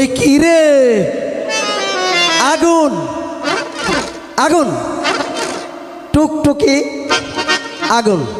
ওই কি রে? আগুন। আগুন। টুকটুকি আগুন।